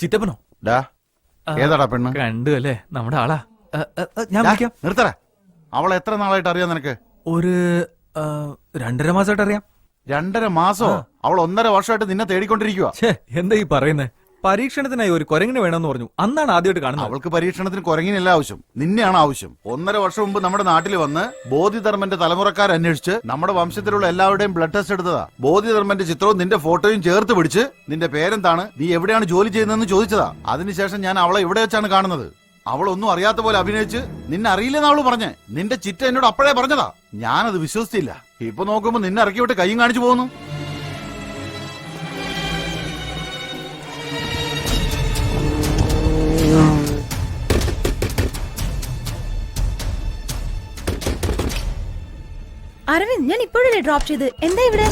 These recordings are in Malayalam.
ചിറ്റപ്പനോ? ഡാ ആ, ഏതാടാ പെണ്ണ്? കണ്ടു അല്ലേ നമ്മുടെ ആളാ. ഞാൻ ഡാ, വിളിക്കാം. നിർത്തടാ. അവളെ എത്ര നാളായിട്ട് അറിയാം നിനക്ക്? ഒരു ഏ, രണ്ടര മാസമായിട്ട് അറിയാം. രണ്ടര മാസോ? അവൾ ഒന്നര വർഷമായിട്ട് നിന്നെ തേടിക്കൊണ്ടിരിക്കുക ഛേ എന്താ ഈ പറയുന്നേ? പരീക്ഷണത്തിനായി ഒരു കുരങ്ങിന് വേണമെന്ന് പറഞ്ഞു. അന്നാണ് ആദ്യമായിട്ട് കാണുന്നത്. അവൾക്ക് പരീക്ഷണത്തിന് കുരങ്ങിനല്ല ആവശ്യം നിന്നെയാണ് ആവശ്യം. ഒന്നര വർഷം മുമ്പ് നമ്മുടെ നാട്ടിൽ വന്ന് ബോധിധർമ്മന്റെ തലമുറക്കാർ അന്വേഷിച്ച് നമ്മുടെ വംശത്തിലുള്ള എല്ലാവരുടെയും ബ്ലഡ് ടെസ്റ്റ് എടുത്തതാ. ബോധിധർമ്മന്റെ ചിത്രവും നിന്റെ ഫോട്ടോയും ചേർത്ത് പിടിച്ച് നിന്റെ പേരെന്താണ് നീ എവിടെയാണ് ജോലി ചെയ്യുന്നതെന്ന് ചോദിച്ചതാ. അതിനുശേഷം ഞാൻ അവളെ ഇവിടെ വെച്ചാണ് കാണുന്നത്. അവൾ ഒന്നും അറിയാത്ത പോലെ അഭിനയിച്ച് നിന്നെ അറിയില്ലെന്ന് അവൾ പറഞ്ഞേ. നിന്റെ ചിറ്റ എന്നോട് അപ്പോഴേ പറഞ്ഞതാ. ഞാനത് വിശ്വസിച്ചില്ല. ഇപ്പൊ നോക്കുമ്പോ നിന്നെ ഇറക്കി വിട്ട് കൈയും കാണിച്ചു പോകുന്നു. അരവിന്ദ് ഞാൻ ഇപ്പോഴല്ലേ ഡ്രോപ്പ് ചെയ്ത്? എന്താ ഇവിടെ?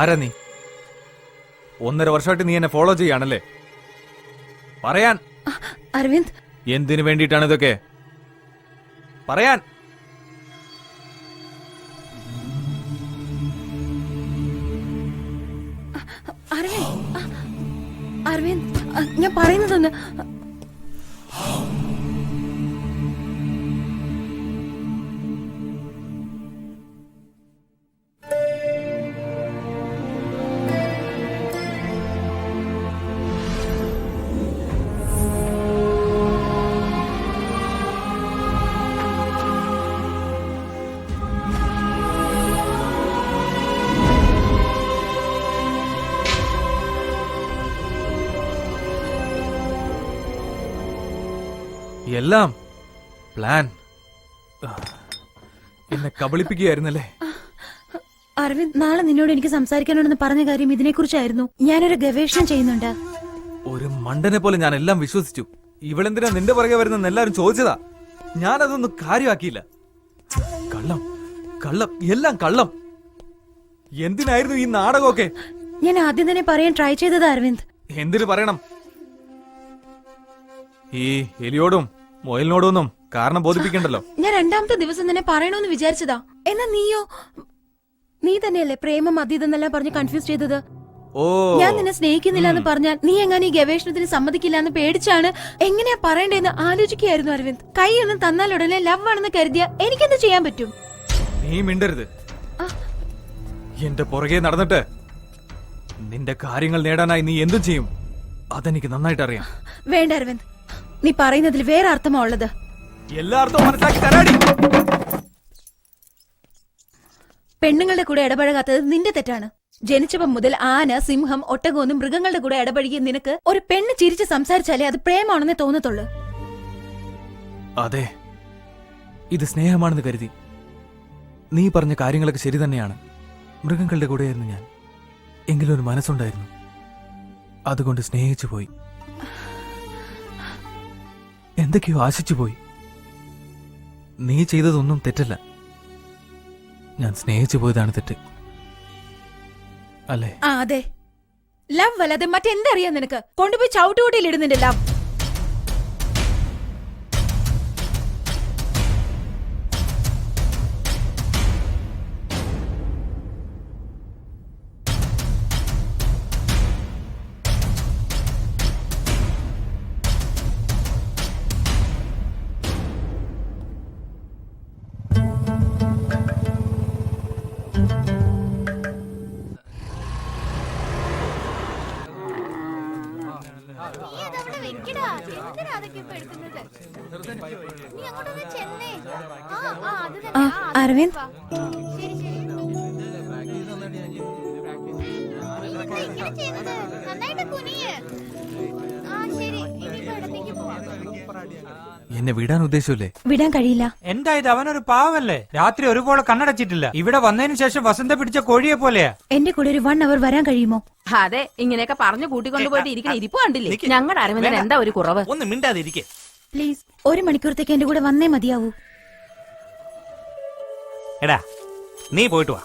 ആരാ നീ? ഒന്നര വർഷമായിട്ട് നീ എന്നെ ഫോളോ ചെയ്യാണല്ലേ പറയാൻ. അരവിന്ദ്. എന്തിനു വേണ്ടിയിട്ടാണ് ഇതൊക്കെ? പറയാൻ. അരവിന്ദ് അരവിന്ദ് ഞാൻ പറയുന്നതൊന്ന് എല്ലാം പ്ലാൻ. എന്നെ കബളിപ്പിക്കുകയായിരുന്നല്ലേ? അരവിന്ദ് നാളെ നിന്നോട് എനിക്ക് സംസാരിക്കാനുണ്ടെന്ന് പറഞ്ഞ കാര്യം ഇതിനെക്കുറിച്ചായിരുന്നു. ഞാനൊരു ഗവേഷണം ചെയ്യുന്നുണ്ട്. ഒരു മണ്ടനെ പോലെ ഞാൻ എല്ലാം വിശ്വസിച്ചു. ഇവളെന്തിനാ നിന്റെ പുറകെ വരുന്നെന്ന് എല്ലാരും ചോദിച്ചതാ. ഞാനതൊന്നും കാര്യമാക്കിയില്ല. കള്ളം കള്ളം എല്ലാം കള്ളം. എന്തിനായിരുന്നു ഈ നാടകമൊക്കെ? ഞാൻ ആദ്യം തന്നെ പറയാൻ ട്രൈ ചെയ്തത് അരവിന്ദ്. എന്തിനു പറയണം? ഈ എലിയോടും മുയലിനോടും ഒന്നും കാരണം ബോധിപ്പിക്കണ്ടല്ലോ. ഞാൻ രണ്ടാമത്തെ ദിവസം തന്നെ പറയണമെന്ന് വിചാരിച്ചതാ. എന്നാ നീയോ? നീ തന്നെയല്ലേ പ്രേമം അതീതെന്നെല്ലാം പറഞ്ഞ് കൺഫ്യൂസ് ചെയ്തത്? ഓ. ഞാൻ നിന്നെ സ്നേഹിക്കുന്നില്ല എന്ന് പറഞ്ഞാൽ നീ എങ്ങനെ ഈ ഗവേഷണത്തിന് സമ്മതിക്കില്ല എന്ന് പേടിച്ചാണ് എങ്ങനെയാ പറയണ്ടേന്ന് ആലോചിക്കുകയായിരുന്നു അരവിന്ദ്. കൈ ഒന്നും തന്നാൽ ഉടനെ ലവ് ആണെന്ന് കരുതിയ എനിക്കെന്ത് ചെയ്യാൻ പറ്റും? നീ മിണ്ടരുത്. ആ. എന്റെ പുറകെ നടന്നിട്ട് നിന്റെ കാര്യങ്ങൾ നേടാനായി നീ എന്തും ചെയ്യും? അതെനിക്ക് നന്നായിട്ട് അറിയാം വേണ്ട അരവിന്ദ്. നീ പറയുന്നതിൽ വേറെ അർത്ഥമാ ഉള്ളത്. എല്ലാവർക്കും മനസ്സിലാക്കി തരാടി. പെണ്ണുങ്ങളുടെ കൂടെ ഇടപഴകാത്തത് നിന്റെ തെറ്റാണ്. ജനിച്ചപ്പം മുതൽ ആന സിംഹം ഒട്ടകമൊന്നും മൃഗങ്ങളുടെ കൂടെ ഇടപഴകിയ നിനക്ക് ഒരു പെണ്ണ് ചിരിച്ച് സംസാരിച്ചാലേ അത് പ്രേമാണെന്നേ തോന്നത്തുള്ളൂ. അതെ. ഇത് സ്നേഹമാണെന്ന് കരുതി. നീ പറഞ്ഞ കാര്യങ്ങളൊക്കെ ശരി തന്നെയാണ്. മൃഗങ്ങളുടെ കൂടെയായിരുന്നു ഞാൻ. എങ്കിലും ഒരു മനസ്സുണ്ടായിരുന്നു. അതുകൊണ്ട് സ്നേഹിച്ചു പോയി എന്തൊക്കെയോ ആശിച്ചുപോയി നീ ചെയ്തതൊന്നും തെറ്റല്ല. ഞാൻ സ്നേഹിച്ചു പോയതാണ് തെറ്റ്. അല്ലേ? ആ അതെ. ലവ് അല്ലാതെ മറ്റെന്തറിയാം നിനക്ക്? കൊണ്ടുപോയി ചവിട്ടുകൂട്ടിയിൽ ഇടുന്നുണ്ട് ലവ്. പോവാം. എന്നെ വിടാൻ ഉദ്ദേശമില്ലേ വിടാൻ കഴിയില്ല. എന്തായത്? അവനൊരു പാവല്ലേ? രാത്രി ഒരുപോലെ കണ്ണടച്ചിട്ടില്ല. ഇവിടെ വന്നതിന് ശേഷം വസന്ത പിടിച്ച കോഴിയെ പോലെയാ. എന്റെ കൂടെ ഒരു വൺ അവർ വരാൻ കഴിയുമോ? അതെ ഇങ്ങനെയൊക്കെ പറഞ്ഞു കൂട്ടിക്കൊണ്ടുപോയിട്ട് ഇരിക്കുന്ന ഇരിപ്പ് കണ്ടില്ലേ? ഞങ്ങളുടെ അരവിന്ദൻ എന്താ ഒരു കുറവ്? ഒന്ന് മിണ്ടാതിരിക്കെ. പ്ലീസ് ഒരു മണിക്കൂറത്തേക്ക് എന്റെ കൂടെ വന്നേ മതിയാവൂ. എടാ നീ പോയിട്ട് വാ.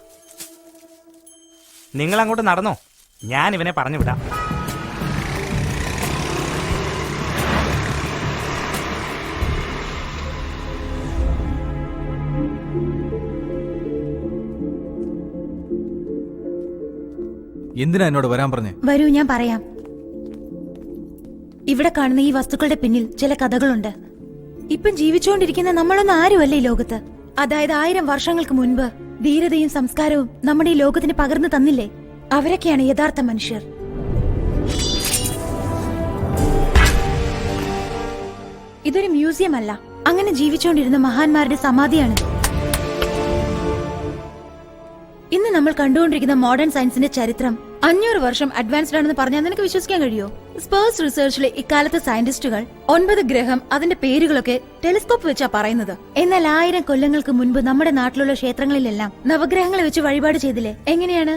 നിങ്ങൾ അങ്ങോട്ട് നടന്നോ? ഞാൻ ഇവനെ പറഞ്ഞു വിടാം. എന്തിനാ എന്നോട് വരാൻ പറഞ്ഞു? വരൂ ഞാൻ പറയാം. ഇവിടെ കാണുന്ന ഈ വസ്തുക്കളുടെ പിന്നിൽ ചില കഥകളുണ്ട്. ഇപ്പം ജീവിച്ചുകൊണ്ടിരിക്കുന്ന നമ്മളൊന്നും ആരുമല്ല ഈ ലോകത്ത്? അതായത് ആയിരം വർഷങ്ങൾക്ക് മുൻപ് ധീരതയും സംസ്കാരവും നമ്മുടെ ഈ ലോകത്തിന് പകർന്നു തന്നില്ലേ? അവരൊക്കെയാണ് യഥാർത്ഥ മനുഷ്യർ. ഇതൊരു മ്യൂസിയം അല്ല. അങ്ങനെ ജീവിച്ചുകൊണ്ടിരുന്ന മഹാന്മാരുടെ സമാധിയാണ് ഇന്ന് നമ്മൾ കണ്ടുകൊണ്ടിരിക്കുന്ന മോഡേൺ സയൻസിന്റെ ചരിത്രം അഞ്ഞൂറ് വർഷം അഡ്വാൻസ്ഡ് ആണെന്ന് പറഞ്ഞാൽ നിനക്ക് വിശ്വസിക്കാൻ കഴിയോ? സ്പേഴ്സ് റിസർച്ചിലെ ഇക്കാലത്തെ സയന്റിസ്റ്റുകൾ ഒൻപത് ഗ്രഹം അതിന്റെ പേരുകളൊക്കെ ടെലിസ്കോപ്പ് വെച്ചാ പറയുന്നത്. എന്നാൽ ആയിരം കൊല്ലങ്ങൾക്ക് മുൻപ് നമ്മുടെ നാട്ടിലുള്ള ക്ഷേത്രങ്ങളിലെല്ലാം നവഗ്രഹങ്ങളെ വെച്ച് വഴിപാട് ചെയ്തില്ലേ? എങ്ങനെയാണ്?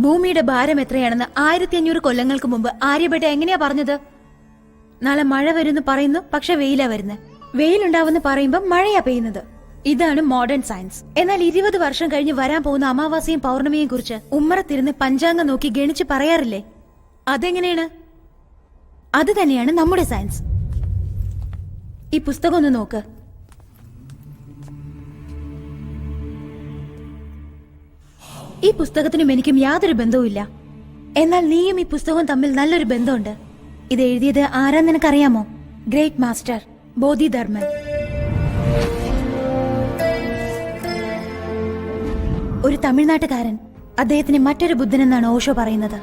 ഭൂമിയുടെ ഭാരം എത്രയാണെന്ന് ആയിരത്തി അഞ്ഞൂറ് കൊല്ലങ്ങൾക്ക് മുമ്പ് ആര്യഭട്ട എങ്ങനെയാ പറഞ്ഞത്? നാളെ മഴ വരുന്നു പറയുന്നു പക്ഷെ വെയിലാ വരുന്നത് വെയിലുണ്ടാവുമെന്ന് പറയുമ്പോൾ മഴയാ പെയ്യുന്നത്. ഇതാണ് മോഡേൺ സയൻസ് എന്നാൽ ഇരുപത് വർഷം കഴിഞ്ഞ് വരാൻ പോകുന്ന അമാവാസിയും പൗർണമിയെയും കുറിച്ച് ഉമ്മറത്തിരുന്ന് പഞ്ചാംഗം നോക്കി ഗണിച്ച് പറയാറില്ലേ? അതെങ്ങനെയാണ്? അത് തന്നെയാണ് നമ്മുടെ സയൻസ് ഈ പുസ്തകം ഒന്ന് നോക്ക്. ഈ പുസ്തകത്തിനും എനിക്കും യാതൊരു ബന്ധവുമില്ല എന്നാൽ നീയും ഈ പുസ്തകവും തമ്മിൽ നല്ലൊരു ബന്ധമുണ്ട്. ഇത് എഴുതിയത് ആരാ നിനക്കറിയാമോ? ഗ്രേറ്റ് മാസ്റ്റർ ബോധിധർമ്മൻ ഒരു തമിഴ്നാട്ടുകാരൻ. അദ്ദേഹത്തിന് മറ്റൊരു ബുദ്ധനെന്നാണ് ഓഷോ പറയുന്നത്.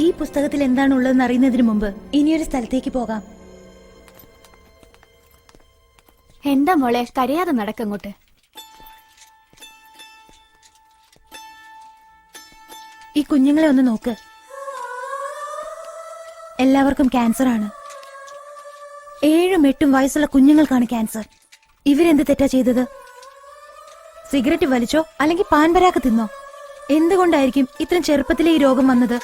ഈ പുസ്തകത്തിൽ എന്താണ് ഉള്ളതെന്ന് അറിയുന്നതിന് മുമ്പ് ഇനിയൊരു സ്ഥലത്തേക്ക് പോകാം. എന്താ മോളെ? കരയാതെ നടക്കങ്ങോട്ട് ഈ കുഞ്ഞുങ്ങളെ ഒന്ന് നോക്ക്. എല്ലാവർക്കും ക്യാൻസർ ആണ് ഏഴും എട്ടും വയസ്സുള്ള കുഞ്ഞുങ്ങൾക്കാണ് ക്യാൻസർ. ഇവരെന്ത് തെറ്റാ ചെയ്തത്? സിഗരറ്റ് വലിച്ചോ അല്ലെങ്കിൽ പാൻപരാക്ക് തിന്നോ? എന്തുകൊണ്ടായിരിക്കും ഇത്രയും ചെറുപ്പത്തിലെ ഈ രോഗം വന്നത്?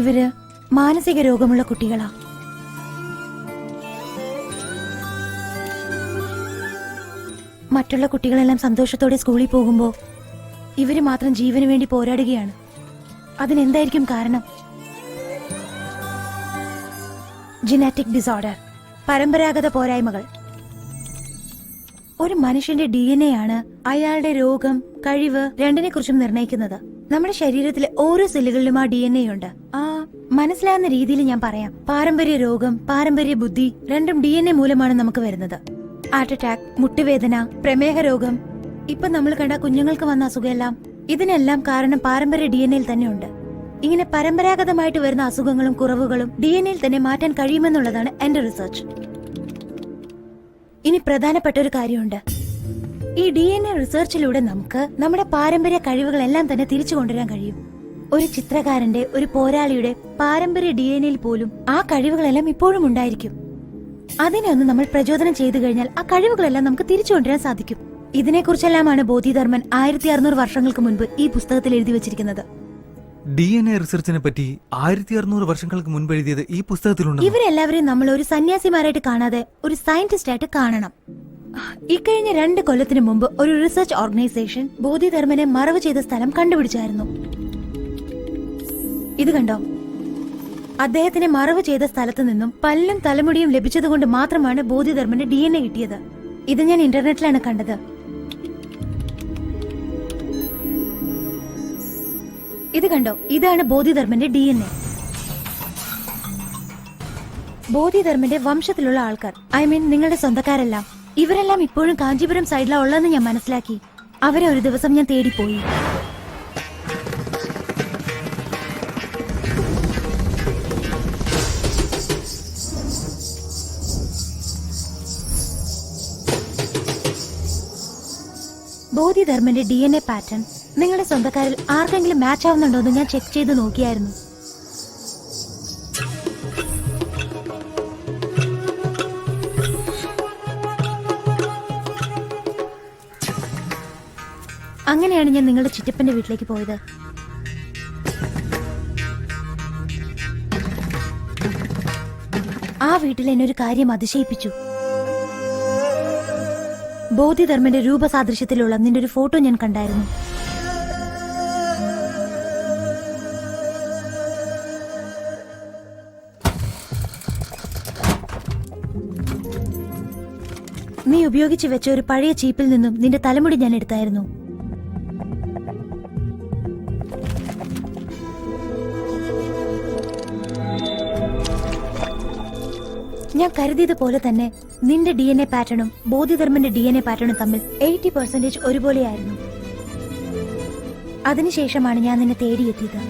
ഇവർ മാനസിക രോഗമുള്ള കുട്ടികളാ. മറ്റുള്ള കുട്ടികളെല്ലാം സന്തോഷത്തോടെ സ്കൂളിൽ പോകുമ്പോൾ ഇവർ മാത്രം ജീവന് വേണ്ടി പോരാടുകയാണ്. അതിനെന്തായിരിക്കും കാരണം? ജിനാറ്റിക് ഡിസോർഡർ പരമ്പരാഗത പോരായ്മകൾ. ഒരു മനുഷ്യന്റെ ഡി എൻ എ ആണ് അയാളുടെ രോഗം കഴിവ് രണ്ടിനെ കുറിച്ചും നിർണയിക്കുന്നത്. നമ്മുടെ ശരീരത്തിലെ ഓരോ സെല്ലുകളിലും ആ ഡി എൻ എ ഉണ്ട്. ആ മനസ്സിലാകുന്ന രീതിയിൽ ഞാൻ പറയാം. പാരമ്പര്യ രോഗം പാരമ്പര്യ ബുദ്ധി രണ്ടും ഡി എൻ എ മൂലമാണ് നമുക്ക് വരുന്നത്. ഹാർട്ട് അറ്റാക്ക് മുട്ടുവേദന പ്രമേഹ രോഗം ഇപ്പൊ നമ്മൾ കണ്ട കുഞ്ഞുങ്ങൾക്ക് വന്ന അസുഖമെല്ലാം ഇതിനെല്ലാം കാരണം പാരമ്പര്യ ഡി എൻ എയിൽ തന്നെയുണ്ട്. ഇങ്ങനെ പരമ്പരാഗതമായിട്ട് വരുന്ന അസുഖങ്ങളും കുറവുകളും ഡി എൻ എയിൽ തന്നെ മാറ്റാൻ കഴിയുമെന്നുള്ളതാണ് എന്റെ റിസർച്ച്. ഇനി പ്രധാനപ്പെട്ട ഒരു കാര്യമുണ്ട്. ഈ ഡി എൻ എ റിസർച്ചിലൂടെ നമുക്ക് നമ്മുടെ പാരമ്പര്യ കഴിവുകളെല്ലാം തന്നെ തിരിച്ചു കൊണ്ടുവരാൻ കഴിയും. ഒരു ചിത്രകാരന്റെ ഒരു പോരാളിയുടെ പാരമ്പര്യ ഡി എൻ എയിൽ പോലും ആ കഴിവുകളെല്ലാം ഇപ്പോഴും ഉണ്ടായിരിക്കും. അതിനെ ഒന്ന് നമ്മൾ പ്രചോദനം ചെയ്തു കഴിഞ്ഞാൽ ആ കഴിവുകളെല്ലാം നമുക്ക് തിരിച്ചു കൊണ്ടുവരാൻ സാധിക്കും. ഇതിനെക്കുറിച്ചെല്ലാമാണ് ബോധിധർമ്മൻ ആയിരത്തി അറുന്നൂറ് വർഷങ്ങൾക്ക് മുൻപ് ഈ പുസ്തകത്തിൽ എഴുതി വെച്ചിരിക്കുന്നത്. ഡി എൻ എ റിസർച്ചിനെ പറ്റി ആയിരത്തി അറുന്നൂറ് വർഷങ്ങൾക്ക് മുൻപ് എഴുതിയത് ഈ പുസ്തകത്തിലുണ്ട് ഇവരെല്ലാവരെയും നമ്മൾ ഒരു സന്യാസിമാരായിട്ട് കാണാതെ ഒരു സയന്റിസ്റ്റ് ആയിട്ട് കാണണം. ഇക്കഴിഞ്ഞ രണ്ട് കൊല്ലത്തിന് മുമ്പ് ഒരു റിസർച്ച് ഓർഗനൈസേഷൻ ബോധിധർമ്മനെ മറവ് ചെയ്ത സ്ഥലം കണ്ടുപിടിച്ചായിരുന്നു. ഇത് കണ്ടോ? അദ്ദേഹത്തിനെ മറവ് ചെയ്ത സ്ഥലത്ത് നിന്നും പല്ലും തലമുടിയും ലഭിച്ചതുകൊണ്ട് മാത്രമാണ് ബോധിധർമ്മന് ഡി എൻ എ കിട്ടിയത്. ഇത് ഞാൻ ഇന്റർനെറ്റിലാണ് കണ്ടത്. ഇത് കണ്ടോ? ഇതാണ് ബോധിധർമ്മന്റെ ഡി എൻ എ. ബോധിധർമ്മന്റെ വംശത്തിലുള്ള ആൾക്കാർ ഐ മീൻ നിങ്ങളുടെ സ്വന്തക്കാരെല്ലാം. ഇവരെല്ലാം ഇപ്പോഴും കാഞ്ചീപുരം സൈഡിലാ ഉള്ളതെന്ന് ഞാൻ മനസ്സിലാക്കി. അവരെ ഒരു ദിവസം ഞാൻ തേടിപ്പോയി. ബോധിധർമ്മന്റെ ഡി എൻ എ പാറ്റേൺ നിങ്ങളുടെ സ്വന്തക്കാരിൽ ആർക്കെങ്കിലും മാച്ച് ആവുന്നുണ്ടോ എന്ന് ഞാൻ ചെക്ക് ചെയ്ത് നോക്കിയായിരുന്നു. അങ്ങനെയാണ് ഞാൻ നിങ്ങളുടെ ചിറ്റപ്പന്റെ വീട്ടിലേക്ക് പോയത്. ആ വീട്ടിൽ എന്നൊരു കാര്യം അതിശയിപ്പിച്ചു. ബോധിധർമ്മന്റെ രൂപസാദൃശ്യത്തിലുള്ള നിന്റെ ഒരു ഫോട്ടോ ഞാൻ കണ്ടായിരുന്നു. നീ ഉപയോഗിച്ചു വെച്ച ഒരു പഴയ ചീപ്പിൽ നിന്നും നിന്റെ തലമുടി ഞാൻ എടുത്തായിരുന്നു. ഞാൻ കരുതിയത് പോലെ തന്നെ നിന്റെ ഡി എൻ എ പാറ്റേണും ബോധിധർമ്മന്റെ ഡി എൻ എ പാറ്റേണും തമ്മിൽ എയ്റ്റി പെർസെന്റേജ് ഒരുപോലെയായിരുന്നു. അതിനുശേഷമാണ് ഞാൻ നിന്നെ തേടിയെത്തിയത്.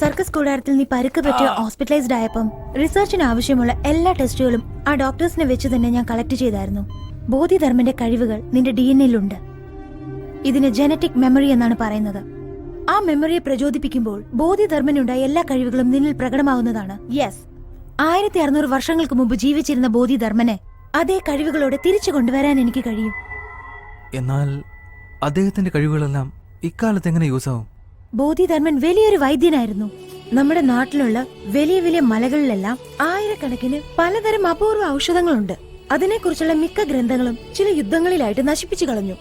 സർക്കസ് കൂടാരത്തിൽ നീ പരുക്ക് പറ്റി ഹോസ്പിറ്റലൈസ്ഡ് ആയപ്പം റിസർച്ചിന് ആവശ്യമുള്ള എല്ലാ ടെസ്റ്റുകളും ആ ഡോക്ടേഴ്സിനെ വെച്ച് തന്നെ ഞാൻ കളക്ട് ചെയ്തായിരുന്നു. ബോധിധർമ്മന്റെ കഴിവുകൾ നിന്റെ ഡി എൻ എല്ലുണ്ട് ഇതിന് ജനറ്റിക് മെമ്മറി എന്നാണ് പറയുന്നത്. ആ മെമ്മറിയെ പ്രചോദിപ്പിക്കുമ്പോൾ ബോധിധർമ്മനുണ്ടായ എല്ലാ കഴിവുകളും നിന്നിൽ പ്രകടമാവുന്നതാണ്. യെസ് ആയിരത്തി അറുന്നൂറ് വർഷങ്ങൾക്ക് മുമ്പ് ജീവിച്ചിരുന്ന ബോധിധർമ്മനെ അതേ കഴിവുകളോടെ തിരിച്ചു കൊണ്ടുവരാൻ എനിക്ക് കഴിയും. എന്നാൽ അദ്ദേഹത്തിന്റെ കഴിവുകളെല്ലാം ഇക്കാലത്ത് എങ്ങനെ യൂസ് ആവും? ബോധിധർമ്മൻ വലിയൊരു വൈദ്യനായിരുന്നു. നമ്മുടെ നാട്ടിലുള്ള വലിയ വലിയ മലകളിലെല്ലാം ആയിരക്കണക്കിന് പലതരം അപൂർവ ഔഷധങ്ങളുണ്ട്. അതിനെക്കുറിച്ചുള്ള മിക്ക ഗ്രന്ഥങ്ങളും ചില യുദ്ധങ്ങളിലായിട്ട് നശിപ്പിച്ചു കളഞ്ഞു.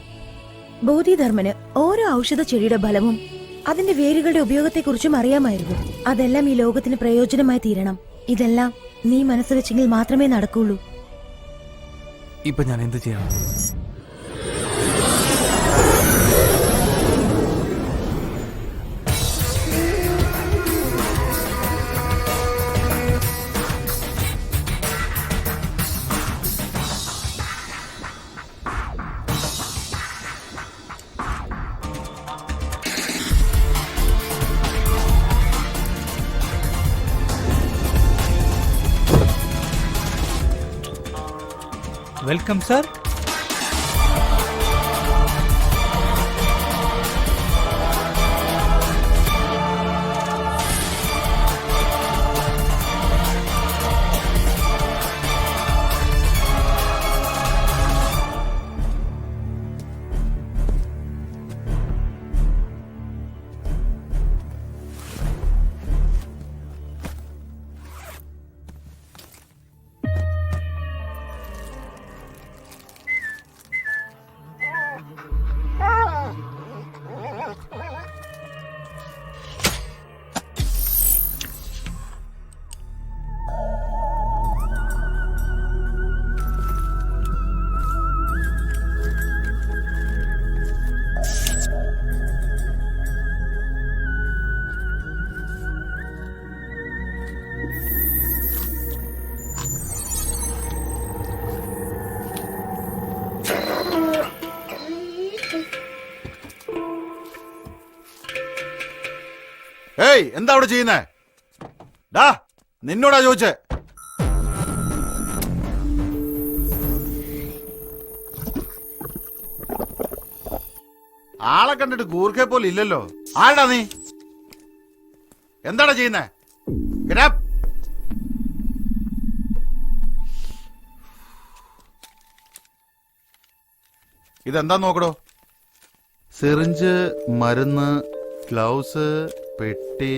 ബോധിധർമ്മന് ഓരോ ഔഷധ ചെടിയുടെ ഫലവും അതിന്റെ വേരുകളുടെ ഉപയോഗത്തെക്കുറിച്ചും അറിയാമായിരുന്നു. അതെല്ലാം ഈ ലോകത്തിന് പ്രയോജനമായി തീരണം. ഇതെല്ലാം നീ മനസ്സ് വെച്ചെങ്കിൽ മാത്രമേ നടക്കുള്ളൂ. ഇപ്പൊ ഞാൻ എന്ത് ചെയ്യണം വെൽക്കം സർ ഏയ് എന്താ അവിടെ ചെയ്യുന്നേ? ഡാ നിന്നോടാ ചോദിച്ചേ. ആളെ കണ്ടിട്ട് ഗൂർഖെ പോലെ ഇല്ലല്ലോ. ആടാ നീ? എന്താടാ ചെയ്യുന്നേ? ഇതെന്താ നോക്കടോ. സിറിഞ്ച് മരുന്ന് ഗ്ലൗസ് പെട്ടി?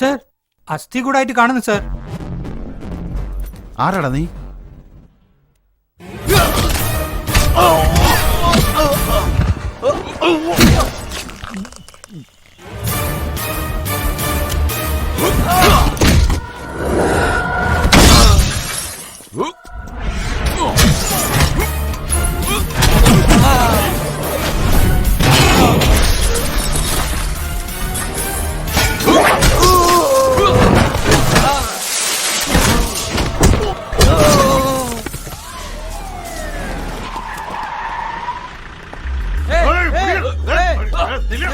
സർ അസ്ഥി കൂടായിട്ട് കാണുന്നു സർ. ആരാടാ നീ? వెళ్ళి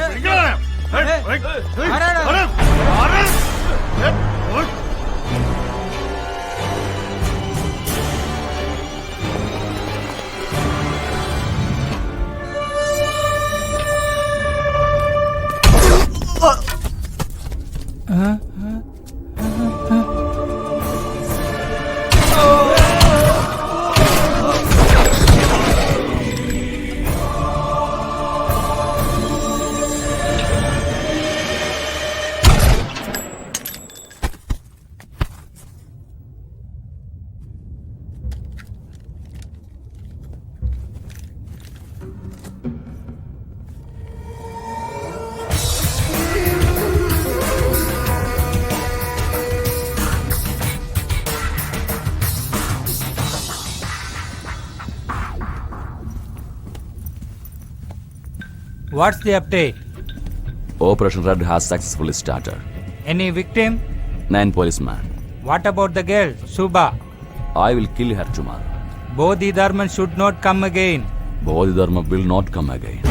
What's the update? Operation Red has successfully started. Any victim? Nine policemen. What about the girl, subha I will kill her tomorrow. Bodhi Dharma should not come again. bodhi dharma will not come again.